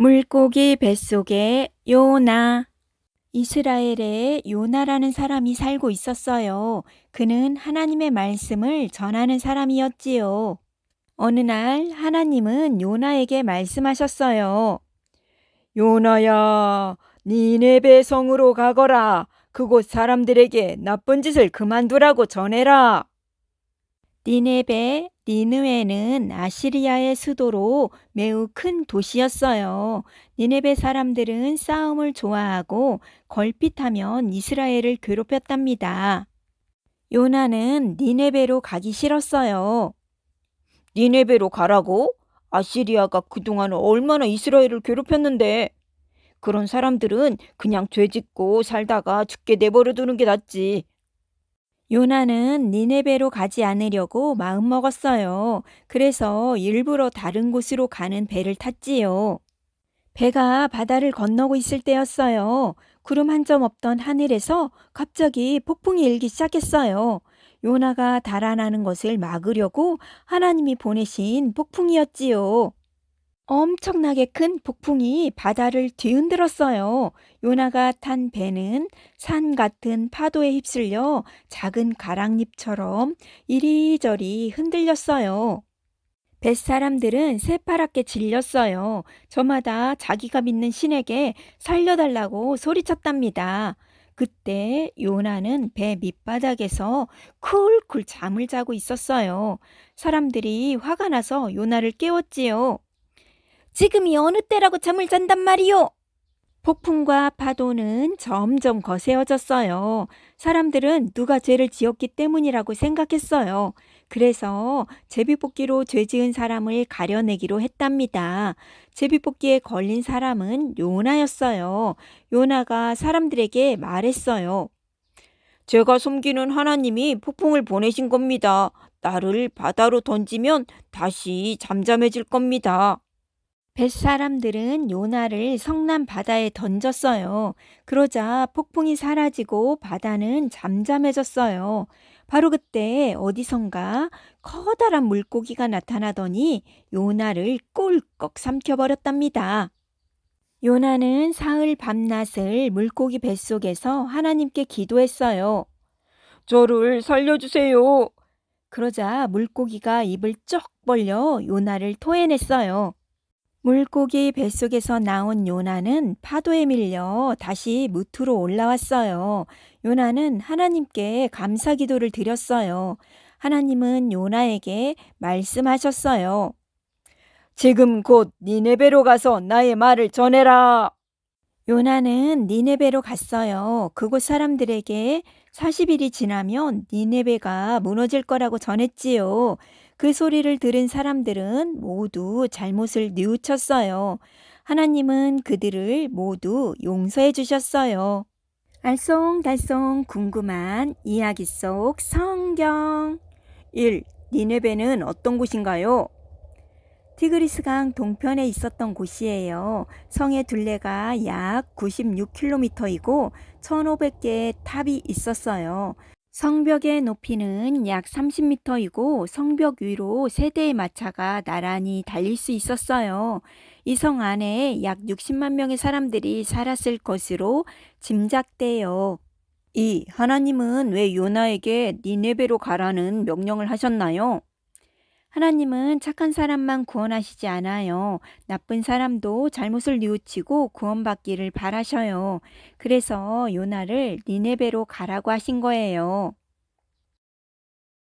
물고기 뱃속에 요나. 이스라엘에 요나라는 사람이 살고 있었어요. 그는 하나님의 말씀을 전하는 사람이었지요. 어느 날 하나님은 요나에게 말씀하셨어요. 요나야, 니네베 성으로 가거라. 그곳 사람들에게 나쁜 짓을 그만두라고 전해라. 니네베, 니느웨는 아시리아의 수도로 매우 큰 도시였어요. 니네베 사람들은 싸움을 좋아하고 걸핏하면 이스라엘을 괴롭혔답니다. 요나는 니네베로 가기 싫었어요. 니네베로 가라고? 아시리아가 그동안 얼마나 이스라엘을 괴롭혔는데. 그런 사람들은 그냥 죄 짓고 살다가 죽게 내버려 두는 게 낫지. 요나는 니네베로 가지 않으려고 마음먹었어요. 그래서 일부러 다른 곳으로 가는 배를 탔지요. 배가 바다를 건너고 있을 때였어요. 구름 한 점 없던 하늘에서 갑자기 폭풍이 일기 시작했어요. 요나가 달아나는 것을 막으려고 하나님이 보내신 폭풍이었지요. 엄청나게 큰 폭풍이 바다를 뒤흔들었어요. 요나가 탄 배는 산 같은 파도에 휩쓸려 작은 가랑잎처럼 이리저리 흔들렸어요. 뱃사람들은 새파랗게 질렸어요. 저마다 자기가 믿는 신에게 살려달라고 소리쳤답니다. 그때 요나는 배 밑바닥에서 쿨쿨 잠을 자고 있었어요. 사람들이 화가 나서 요나를 깨웠지요. 지금이 어느 때라고 잠을 잔단 말이오? 폭풍과 파도는 점점 거세어졌어요. 사람들은 누가 죄를 지었기 때문이라고 생각했어요. 그래서 제비뽑기로 죄 지은 사람을 가려내기로 했답니다. 제비뽑기에 걸린 사람은 요나였어요. 요나가 사람들에게 말했어요. 제가 섬기는 하나님이 폭풍을 보내신 겁니다. 나를 바다로 던지면 다시 잠잠해질 겁니다. 뱃사람들은 요나를 성남 바다에 던졌어요. 그러자 폭풍이 사라지고 바다는 잠잠해졌어요. 바로 그때 어디선가 커다란 물고기가 나타나더니 요나를 꿀꺽 삼켜버렸답니다. 요나는 사흘 밤낮을 물고기 뱃속에서 하나님께 기도했어요. 저를 살려주세요. 그러자 물고기가 입을 쩍 벌려 요나를 토해냈어요. 물고기 뱃속에서 나온 요나는 파도에 밀려 다시 무트로 올라왔어요. 요나는 하나님께 감사 기도를 드렸어요. 하나님은 요나에게 말씀하셨어요. 지금 곧 니네베로 가서 나의 말을 전해라. 요나는 니네베로 갔어요. 그곳 사람들에게 40일이 지나면 니네베가 무너질 거라고 전했지요. 그 소리를 들은 사람들은 모두 잘못을 뉘우쳤어요. 하나님은 그들을 모두 용서해 주셨어요. 알쏭달쏭 궁금한 이야기 속 성경 1. 니네베는 어떤 곳인가요? 티그리스강 동편에 있었던 곳이에요. 성의 둘레가 약 96km이고 1500개의 탑이 있었어요. 성벽의 높이는 약 30m이고 성벽 위로 세 대의 마차가 나란히 달릴 수 있었어요. 이 성 안에 약 60만 명의 사람들이 살았을 것으로 짐작돼요. 이 하나님은 왜 요나에게 니네베로 가라는 명령을 하셨나요? 하나님은 착한 사람만 구원하시지 않아요. 나쁜 사람도 잘못을 뉘우치고 구원받기를 바라셔요. 그래서 요나를 니네베로 가라고 하신 거예요.